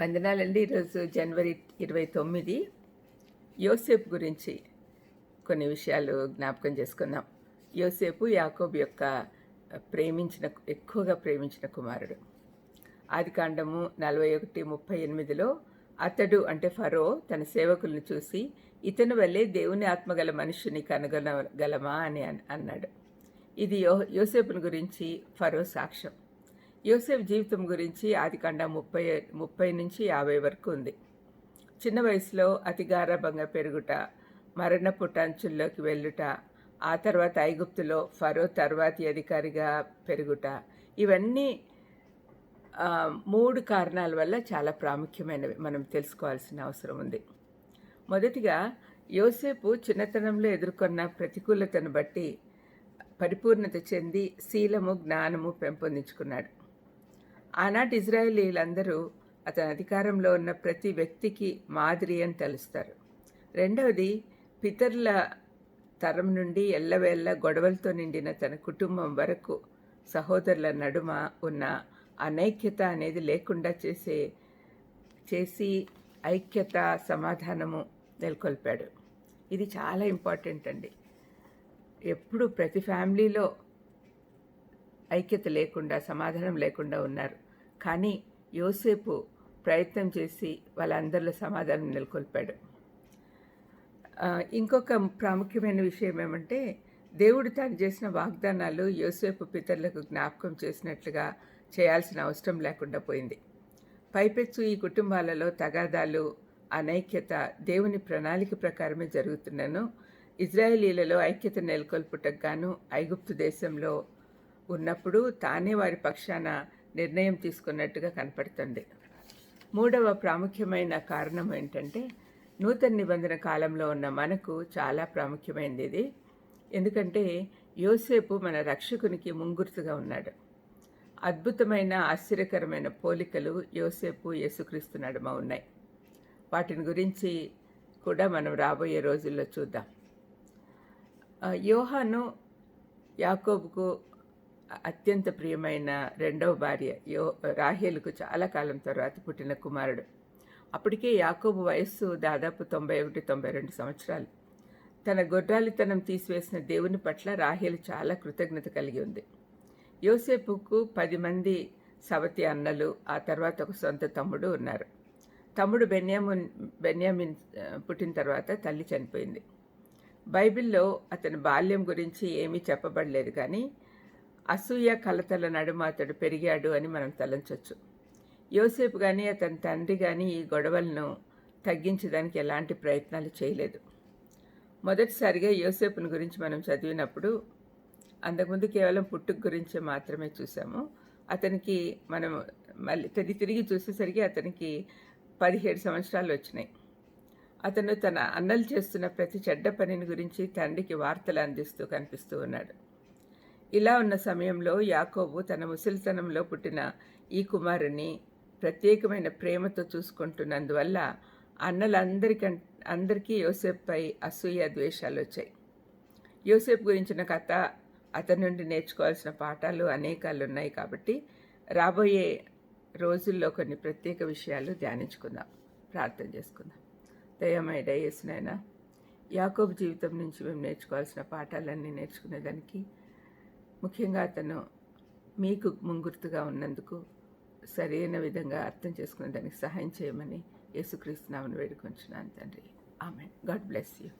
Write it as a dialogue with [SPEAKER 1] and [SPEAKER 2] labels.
[SPEAKER 1] వందనాలండి. ఈరోజు జనవరి ఇరవై తొమ్మిది. యోసేపు గురించి కొన్ని విషయాలు జ్ఞాపకం చేసుకుందాం. యోసేపు యాకోబ్ యొక్క ప్రేమించిన ఎక్కువగా ప్రేమించిన కుమారుడు. ఆది కాండము నలభై ఒకటి ముప్పై ఎనిమిదిలో అతడు అంటే ఫరో తన సేవకులను చూసి ఇతను వల్లే దేవుని ఆత్మగల మనుషుని కనుగొనగలమా? అని అన్నాడు. ఇది యో యోసేపుని గురించి ఫరో సాక్ష్యం. యోసేఫ్ జీవితం గురించి ఆదికాండ ముప్పై ముప్పై నుంచి యాభై వరకు ఉంది. చిన్న వయసులో అతి గారాభంగా పెరుగుట మరణపు టంచుల్లోకి వెళ్ళుట ఆ తర్వాత ఐగుప్తులో ఫరో తర్వాతి అధికారిగా పెరుగుట ఇవన్నీ మూడు కారణాల వల్ల చాలా ప్రాముఖ్యమైనవి. మనం తెలుసుకోవాల్సిన అవసరం ఉంది. మొదటిగా యోసేపు చిన్నతనంలో ఎదుర్కొన్న ప్రతికూలతను బట్టి పరిపూర్ణత చెంది శీలము జ్ఞానము పెంపొందించుకున్నాడు. ఆనాటి ఇజ్రాయేలీలందరూ అతని అధికారంలో ఉన్న ప్రతి వ్యక్తికి మాదిరి అని తెలుస్తారు. రెండవది పితరుల తరం నుండి ఎల్లవేళ్ళ గొడవలతో నిండిన తన కుటుంబం వరకు సహోదరుల నడుమ ఉన్న అనైక్యత అనేది లేకుండా చేసే చేసి ఐక్యత సమాధానము నెలకొల్పాడు. ఇది చాలా ఇంపార్టెంట్ అండి. ఎప్పుడు ప్రతి ఫ్యామిలీలో ఐక్యత లేకుండా సమాధానం లేకుండా ఉన్నారు. కానీ యోసేపు ప్రయత్నం చేసి వాళ్ళందరిలో సమాధానం నెలకొల్పాడు. ఇంకొక ప్రాముఖ్యమైన విషయం ఏమంటే దేవుడు తాను చేసిన వాగ్దానాలు యోసేపు పితరులకు జ్ఞాపకం చేసినట్లుగా చేయాల్సిన అవసరం లేకుండా పోయింది. పైపెచ్చు ఈ కుటుంబాలలో తగాదాలు అనైక్యత దేవుని ప్రణాళిక ప్రకారమే జరుగుతున్నాను. ఇజ్రాయేలీలలో ఐక్యత నెలకొల్పుటకు గాను ఐగుప్తు దేశంలో ఉన్నప్పుడు తానే వారి పక్షాన నిర్ణయం తీసుకున్నట్టుగా కనపడుతుంది. మూడవ ప్రాముఖ్యమైన కారణం ఏంటంటే నూతన నిబంధన కాలంలో ఉన్న మనకు చాలా ప్రాముఖ్యమైనది ఇది. ఎందుకంటే యోసేపు మన రక్షకునికి ముంగుర్తుగా ఉన్నాడు. అద్భుతమైన ఆశ్చర్యకరమైన పోలికలు యోసేపు యేసుక్రీస్తు నడుమ ఉన్నాయి. వాటిని గురించి కూడా మనం రాబోయే రోజుల్లో చూద్దాం. యోహాను యాకోబుకు అత్యంత ప్రియమైన రెండవ భార్య యో రాహేలుకు చాలా కాలం తర్వాత పుట్టిన కుమారుడు. అప్పటికే యాకోబు వయస్సు దాదాపు తొంభై ఒకటి తొంభై రెండు సంవత్సరాలు. తన గొడ్రాలితనం తీసివేసిన దేవుని పట్ల రాహేలు చాలా కృతజ్ఞత కలిగి ఉంది. యోసేపుకు పది మంది సవతి అన్నలు ఆ తర్వాత ఒక సొంత తమ్ముడు ఉన్నారు. తమ్ముడు బెన్యామిన్ బెన్యామిన్ పుట్టిన తర్వాత తల్లి చనిపోయింది. బైబిల్లో అతని బాల్యం గురించి ఏమీ చెప్పబడలేదు కానీ అసూయ కలతల నడుమ అతడు పెరిగాడు అని మనం తలంచవచ్చు యోసేపు కానీ అతని తండ్రి కానీ ఈ గొడవలను తగ్గించడానికి ఎలాంటి ప్రయత్నాలు చేయలేదు. మొదటిసారిగా యోసేపుని గురించి మనం చదివినప్పుడు అంతకుముందు కేవలం పుట్టుకు గురించి మాత్రమే చూసాము. అతనికి మనం మళ్ళీ తిరిగి తిరిగి చూసేసరికి అతనికి పదిహేడు సంవత్సరాలు వచ్చినాయి. అతను తన అన్నలు చేస్తున్న ప్రతి చెడ్డ పనిని గురించి తండ్రికి వార్తలు అందిస్తూ కనిపిస్తూ ఉన్నాడు. ఇలా ఉన్న సమయంలో యాకోబు తన ముసలితనంలో పుట్టిన ఈ కుమారుని ప్రత్యేకమైన ప్రేమతో చూసుకుంటున్నందువల్ల అన్నలందరికం అందరికీ యోసేపుపై అసూయ ద్వేషాలు వచ్చాయి. యోసేపు గురించిన కథ అతని నుండి నేర్చుకోవాల్సిన పాఠాలు అనేకాలు ఉన్నాయి కాబట్టి రాబోయే రోజుల్లో కొన్ని ప్రత్యేక విషయాలు ధ్యానించుకుందాం. ప్రార్థన చేసుకుందాం. దయమై డయేసినైనా యాకోబు జీవితం నుంచి మేము నేర్చుకోవాల్సిన పాఠాలన్నీ నేర్చుకునేదానికి ముఖ్యంగా అతను మీకు ముంగుర్తుగా ఉన్నందుకు సరైన విధంగా అర్థం చేసుకునే దానికి సహాయం చేయమని యేసుక్రీస్తునామని వేడుకొంచున్నాను తండ్రి. ఆమె గాడ్ బ్లెస్ యూ.